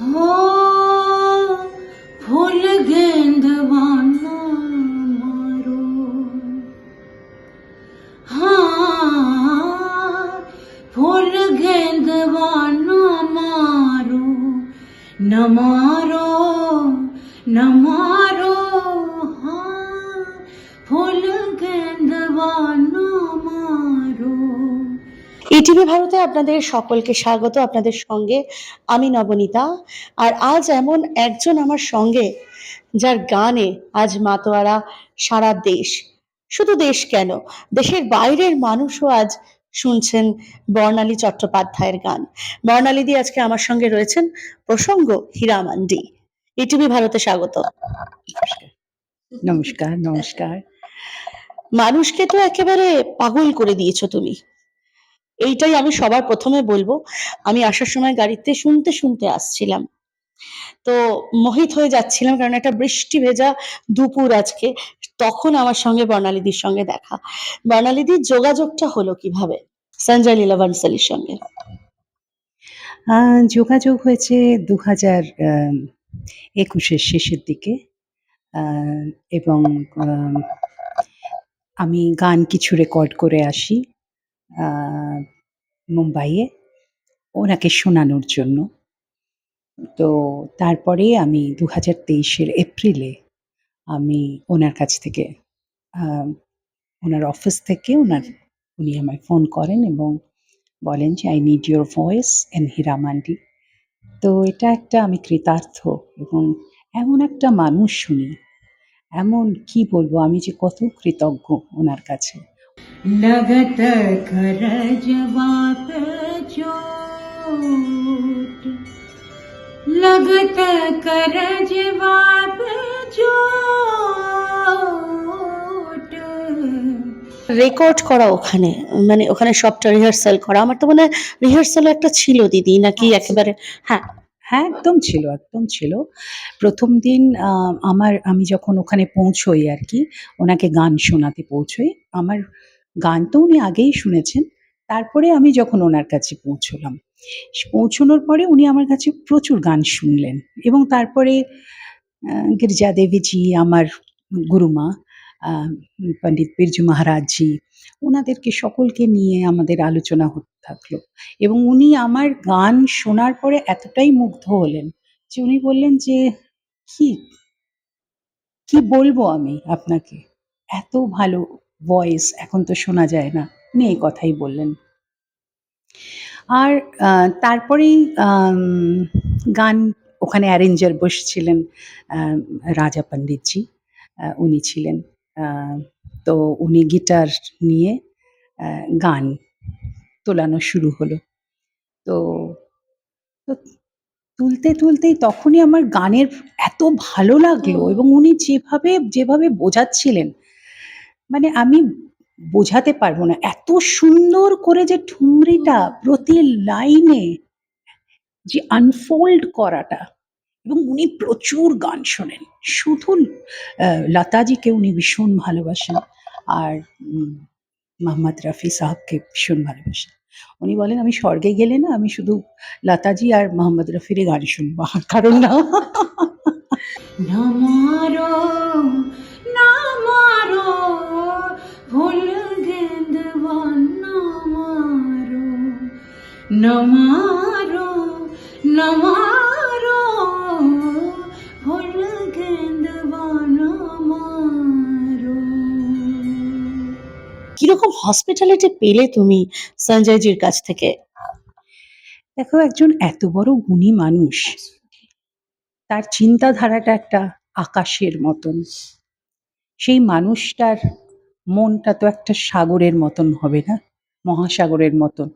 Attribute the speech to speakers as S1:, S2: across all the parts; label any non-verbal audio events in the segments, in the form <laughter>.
S1: हो फूल गेंदवाना मारो। हाँ फूल गेंदवाना मारो। न मारो न मारो। हाँ फूल गेंदवाना
S2: ইটিভি ভারতে আপনাদের সকলকে স্বাগত আপনাদের সঙ্গে আমি নবনীতা। আর আজ এমন একজন আমার সঙ্গে যার গানে আজ মাতোয়ারা সারা দেশ শুধু দেশ কেন দেশের বাইরের মানুষও আজ শুনছেন বর্ণালী চট্টোপাধ্যায়ের গান। বর্ণালী দি আজকে আমার সঙ্গে রয়েছেন প্রসঙ্গ হীরামান্ডি। ইটিভি ভারতে স্বাগত।
S3: নমস্কার নমস্কার।
S2: মানুষকে তো একেবারে পাগল করে দিয়েছ তুমি। এইটাই আমি সবার প্রথমে বলব। আমি আসার সময় গাড়িতে শুনতে শুনতে আসছিলাম। তো মোহিত হয়ে যাচ্ছিলাম কারণ একটা বৃষ্টি ভেজা দুপুর আজকে। তখন আমার সঙ্গে বর্ণালীদির সঙ্গে দেখা। বর্ণালীদির যোগাযোগটা হলো কীভাবে? সঞ্জয় লীলা বানসালির সঙ্গে
S3: যোগাযোগ হয়েছে দু হাজার একুশের শেষের দিকে। এবং আমি গান কিছু রেকর্ড করে আসি। মুম্বাইয়ে ওনাকে শোনানোর জন্য। তো তারপরে আমি দু হাজার তেইশের এপ্রিলে আমি ওনার কাছ থেকে ওনার অফিস থেকে ওনার, উনি আমায় ফোন করেন এবং বলেন যে I need your voice in Heeramandi. তো এটা একটা আমি কৃতার্থ এবং এমন একটা মানুষ শুনি এমন কি বলব, আমি যে কত কৃতজ্ঞ ওনার কাছে।
S1: लगत करजवा पे चोट लगत करजवा पे चोट
S2: রেকর্ড করা ওখানে মানে ওখানে সবটা রিহার্সাল করা আমার তো মনে হয় রিহার্সাল একটা ছিল দিদি নাকি একেবারে হ্যাঁ
S3: হ্যাঁ একদম ছিল একদম ছিল। প্রথম দিন আমার, আমি যখন ওখানে পৌঁছোই আর কি ওনাকে গান শোনাতে পৌঁছোই। আমার গান তো উনি আগেই শুনেছেন। তারপরে আমি যখন ওনার কাছে পৌঁছলাম, পৌঁছানোর পরে উনি আমার কাছে প্রচুর গান শুনলেন এবং তারপরে গির্জা দেবীজি, আমার গুরুমা পণ্ডিত বিরজু মহারাজজি, ওনাদেরকে সকলকে নিয়ে আমাদের আলোচনা হতে, থাকল। এবং উনি আমার গান শোনার পরে এতটাই মুগ্ধ হলেন যে উনি বললেন যে, কি কি বলব আমি আপনাকে? এত ভালো ভয়েস এখন তো শোনা যায় না। উনি এই কথাই বললেন। আর তারপরেই গান ওখানে অ্যারেঞ্জার বসছিলেন রাজা পণ্ডিতজি উনি ছিলেন। তো উনি গিটার নিয়ে গান তোলানো শুরু হলো। তো তো তুলতে তুলতেই তখনই আমার গানের এত ভালো লাগল এবং উনি যেভাবে যেভাবে বোঝাচ্ছিলেন মানে আমি বোঝাতে পারব না। এত সুন্দর করে যে ঠুমরিটা প্রতি লাইনে যে আনফোল্ড করাটা এবং উনি প্রচুর গান শোনেন। শুধু লতাজিকে উনি ভীষণ ভালোবাসেন আর মোহাম্মদ রাফি সাহাবকে ভীষণ ভালোবাসেন। উনি বলেন, আমি স্বর্গে গেলে না, আমি শুধু লতাজি আর মোহাম্মদ রাফির গান শুনব কারণ না।
S1: নামারো নামারো
S2: কীরকম হসপিটালিটি পেলে তুমি সঞ্জয়জির কাছ থেকে?
S3: দেখো, একজন এত বড় গুণী মানুষ, তার চিন্তাধারাটা একটা আকাশের মতন। সেই মানুষটার মনটা তো একটা সাগরের মতন হবে না? মহাসাগরের মতন,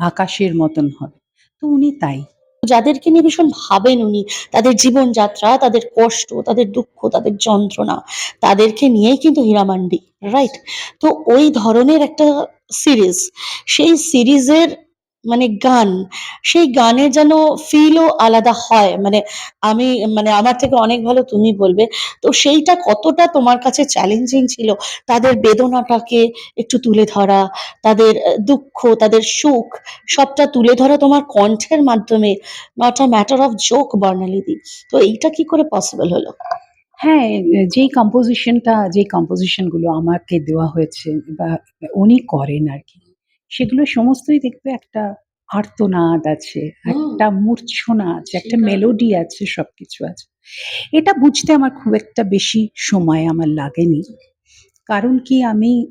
S3: আকাশের মতন হবে। তো উনি তাই।
S2: যাদেরকে নিয়ে ভীষণ ভাবেন উনি, তাদের জীবনযাত্রা, তাদের কষ্ট, তাদের দুঃখ, তাদের যন্ত্রণা, তাদেরকে নিয়েই কিন্তু হীরামান্ডি রাইট তো ওই ধরনের একটা সিরিজ সেই সিরিজের মানে গান। সেই গানে যেন ফিলও আলাদা হয়। মানে আমি মানে আমার থেকে অনেক ভালো তুমি বলবে। তো সেইটা কতটা তোমার কাছে চ্যালেঞ্জিং ছিল? তাদের বেদনাটাকে একটু তুলে ধরা, তাদের দুঃখ, তাদের সুখ, সবটা তুলে ধরা তোমার কণ্ঠের মাধ্যমে not a matter of joke বর্ণালীদি তো এইটা কি করে পসিবল হলো?
S3: হ্যাঁ যেই কম্পোজিশনটা যে কম্পোজিশনগুলো আমাকে দেওয়া হয়েছে বা উনি করেন আর কি সেগুলো সমস্তই দেখবে একটা আর্তনাদ আছে একটা মূর্ছনা আছে একটা মেলোডি আছে সবকিছু আছে। এটা বুঝতে আমার খুব একটা বেশি সময় আমার লাগেনি। কারণ কি আমি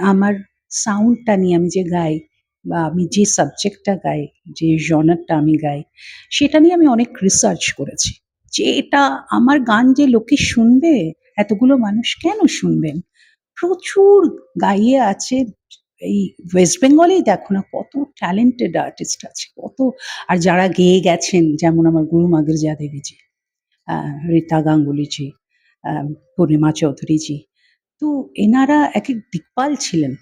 S3: আমার সাউন্ডটা নিয়ে আমি যে গাই বা আমি যে সাবজেক্টটা গাই যে জনারটা আমি গাই সেটা নিয়ে আমি অনেক রিসার্চ করেছি। যে এটা আমার গান যে লোকে শুনবে এতগুলো মানুষ কেন শুনবেন? প্রচুর গাইয়ে আছে এই ওয়েস্ট বেঙ্গলেই দেখো না কত ট্যালেন্টেড আর্টিস্ট আছে, কত। আর যারা গেয়ে গেছেন, যেমন আমার গুরু মাগরজা দেবীজি রীতা গাঙ্গুলিজি পূর্ণিমা চৌধুরীজি, তো এনারা এক এক দিকপাল ছিলেন।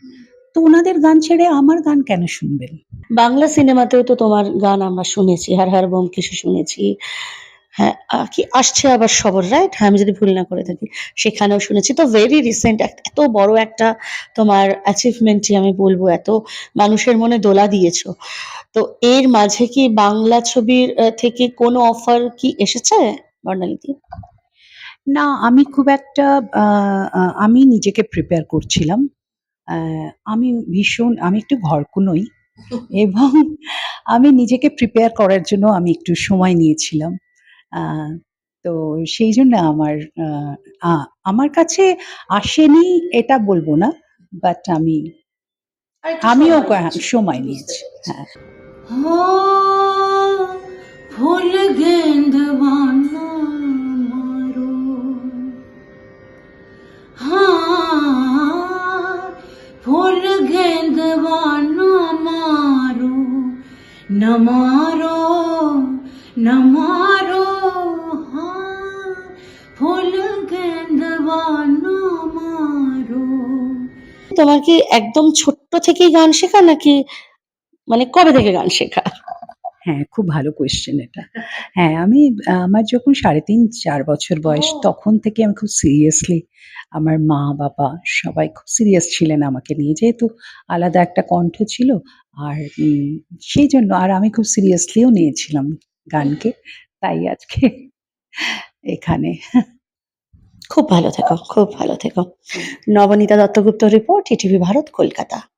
S3: তো ওনাদের গান ছেড়ে আমার গান কেন শুনবেন?
S2: বাংলা সিনেমাতেও তো তোমার গান আমরা শুনেছি, হার হার বোমকেশে শুনেছি। হ্যাঁ কি আসছে আবার সবর রাইট হ্যাঁ আমি যদি ভুল না করে থাকি। সেখানেও শুনেছি। তো ভেরি রিসেন্ট এত বড় একটা তোমার অ্যাচিভমেন্টই আমি বলব এত মানুষের মনে দোলা দিয়েছ। তো এর মাঝে কি বাংলা ছবির থেকে কোনো অফার কি এসেছে বর্ণালীদি?
S3: না আমি খুব একটা আমি নিজেকে প্রিপেয়ার করছিলাম। আহ, আমি ভীষণ আমি একটু ঘরকুনোই <laughs> এবং আমি নিজেকে প্রিপেয়ার করার জন্য আমি একটু সময় নিয়েছিলাম। তো সেই জন্য আমার আমার কাছে আসেনি এটা বলব না বাট আমি আমিও সময় নিয়েছি হ্যাঁ।
S1: ফুল গেন্দ ফুল মারো। না মারো न मारो न मारो हाँ फूल गेंदवाना मारो
S2: তোমার কি একদম ছোট্ট থেকেই গান শেখা নাকি মানে কবে থেকে গান শেখা
S3: হ্যাঁ খুব ভালো কোয়েশ্চেন এটা হ্যাঁ আমি আহ, আমার যখন সাড়ে তিন চার বছর বয়স
S2: ও।
S3: তখন থেকে আমি খুব সিরিয়াসলি আমার মা বাবা সবাই খুব সিরিয়াস ছিলেন আমাকে নিয়ে যেহেতু আলাদা একটা কণ্ঠ ছিল আর উম, সেই জন্য আর আমি খুব সিরিয়াসলিও নিয়েছিলাম গানকে। তাই আজকে এখানে।
S2: খুব ভালো থেকো খুব ভালো থেকো। Nabanita Dattagupta report ETV Bharat Kolkata.